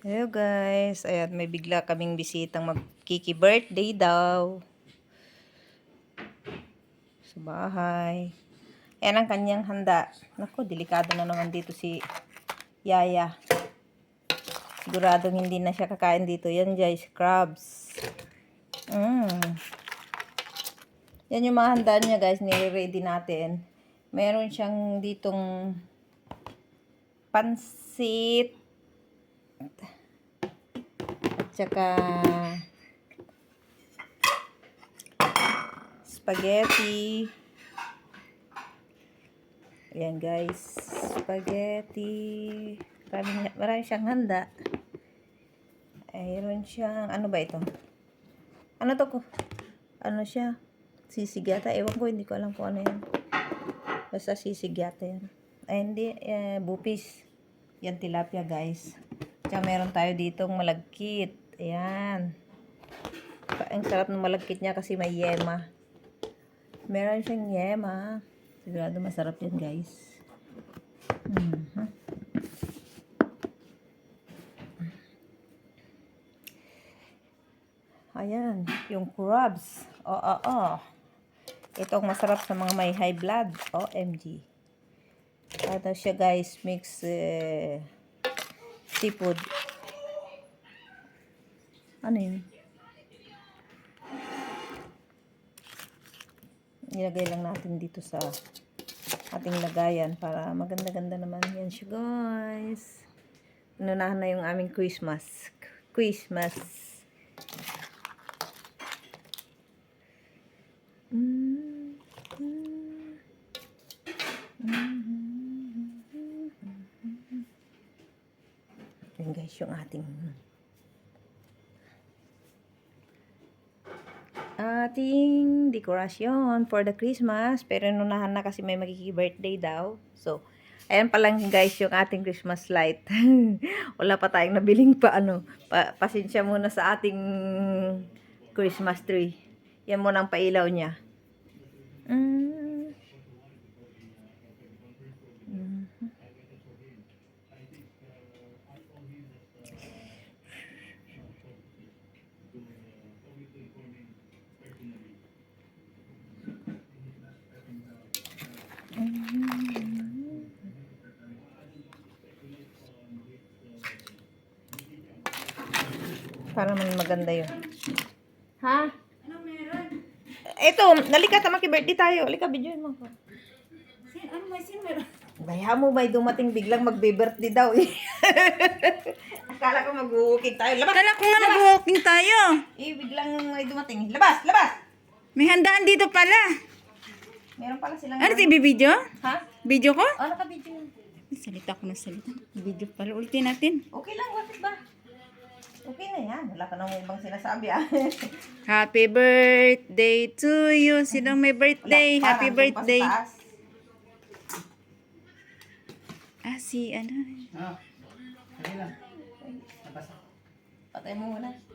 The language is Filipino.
Hello guys, ayan may bigla kaming bisitang magkiki birthday daw. Sa bahay. Ayan ang kanyang handa. Naku, delikado na naman dito si Yaya. Siguradong hindi na siya kakain dito. Yan guys, crabs. Mm. Yan yung mga handa niya guys, nire-ready natin. Meron siyang ditong pansit, at saka spaghetti. Ayan guys, spaghetti. Marami, marami siyang handa. Ayun siyang, ano ba ito? Ano to ko? Ano siya? Sisig yata. Ewan ko, hindi ko alam kung ano yan. Basta sisig yata yan. Ay, hindi. Eh, bupis. Yan, tilapia, guys. Tsaka meron tayo ditong malagkit. Ayan. Ang sarap ng malagkit niya kasi may yema. Meron siyang yema. Sigurado masarap yan, guys. Mhm. Ayan, yung crabs. Oo, oo, oo. Ito ang masarap sa mga may high blood. OMG. Ano siya guys, mix eh, seafood. Ano yun? Nilagay lang natin dito sa ating lagayan para maganda-ganda naman yan siya guys. Inunahan na yung aming Christmas. Christmas. Yan guys, yung ating ating dekorasyon for the Christmas. Pero nunahan na kasi may magkiki-birthday daw. So, ayan pa lang guys yung ating Christmas light. Wala pa tayong nabiling pa ano. Pa, pasensya muna sa ating Christmas tree. Yan muna ang pailaw niya. Para man maganda yun. Ha? Ano meron? Ito, nalika ta maki-birthday tayo. Halika, videoin mo. Sin, ano may sin meron? Baya mo may dumating biglang magbe-birthday daw eh. Akala ko mag-walking tayo. Labas! Kala ko nga mag-walking tayo. Eh, biglang may dumating. Labas! Labas! May handaan dito pala. Meron pala silang... Ano ito, video? Ha? Video ko? Oh, naka-video. Salita ko na salita. Video pala. Ulitin natin. Okay lang, bakit ba? Okay na yan. Wala ka nang ibang sinasabi ah. Happy birthday to you. Sinong may birthday? Wala, Happy birthday. Ah, si ano? Patay mo muna.